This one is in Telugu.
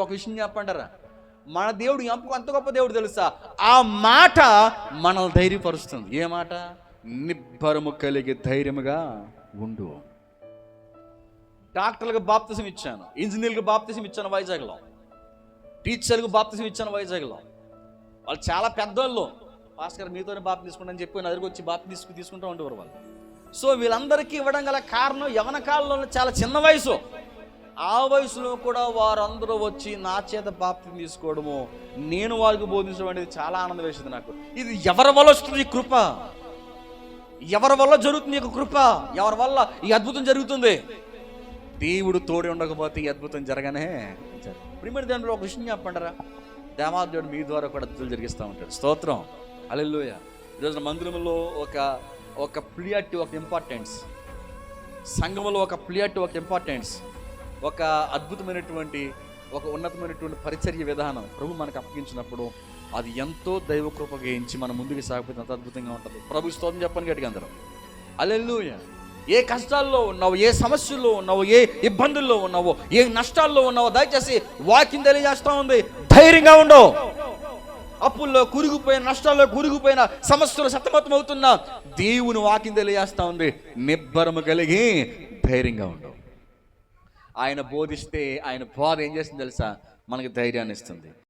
ఒక విషయం చెప్పంటారా? మన దేవుడు ఎంత అంత గొప్ప దేవుడు తెలుసా? ఆ మాట మనల్ని ధైర్యపరుస్తుంది. ఏ మాట? నిబ్బరము కలిగి ధైర్యముగా ఉండు. డాక్టర్లకు బాప్తిసం ఇచ్చాను. ఇంజనీర్లకు బాప్తిసం ఇచ్చాను వైజాగ్లో. టీచర్లకు బాప్తిసం ఇచ్చాను వైజాగ్లో. వాళ్ళు చాలా పెద్దోళ్ళు. భాస్కర్ మీతోనే బాప్తి తీసుకుంటాను చెప్పి నా దగ్గరికి వచ్చి బాప్తి తీసుకు తీసుకుంటూ ఉండేవారు వాళ్ళు. సో వీళ్ళందరికీ ఇవ్వడం గల కారణం యవన కాలంలో చాలా చిన్న వయసు. ఆ వయసులో కూడా వారందరూ వచ్చి నా చేత బాప్తి తీసుకోవడము నేను వారికి బోధించడం అనేది చాలా ఆనందం వేసింది నాకు. ఇది ఎవరి వల్ల వస్తుంది ఈ కృప? ఎవరి వల్ల జరుగుతుంది ఈ కృప? ఎవరి వల్ల ఈ అద్భుతం జరుగుతుంది? దేవుడు తోడి ఉండకపోతే ఈ అద్భుతం జరగనే ప్రిమర్ దాంట్లో ఒక విషయం చెప్పండరా దేవాదేవుడు మీ ద్వారా కూడా అద్భుతాలు జరిగిస్తూ ఉంటాడు. స్తోత్రం. అలెల్లోయ ఈరోజు మందిరంలో ఒక ఒక ప్లియాటి ఒక ఇంపార్టెన్స్ సంఘంలో ఒక ప్లియాటి ఒక ఇంపార్టెన్స్ ఒక అద్భుతమైనటువంటి ఒక ఉన్నతమైనటువంటి పరిచర్య విధానం ప్రభు మనకు అప్పగించినప్పుడు అది ఎంతో దైవ కృప గేయించి మన ముందుకు సాగిపోతే అంత అద్భుతంగా ఉంటుంది. ప్రభు స్తోత్రం చెప్పని గట్టిగా అందరం. అల్లెల్లుయ ఏ కష్టాల్లో ఉన్నావు ఏ సమస్యల్లో ఉన్నావు ఏ ఇబ్బందుల్లో ఉన్నావో ఏ నష్టాల్లో ఉన్నావో దయచేసి వాకింగ్ తెలియజేస్తా ఉంది. ధైర్యంగా ఉండవు అప్పుల్లో కురిగిపోయిన నష్టాల్లో కురిగిపోయిన సమస్యలు సతమతం అవుతున్నా దేవుని వాకింగ్ తెలియజేస్తా ఉంది. నిబ్బరము కలిగి ధైర్యంగా ఉండవు ఆయన బోధిస్తే ఆయన బోధ ఏం చేస్తుంది తెలుసా? మనకి ధైర్యాన్ని ఇస్తుంది.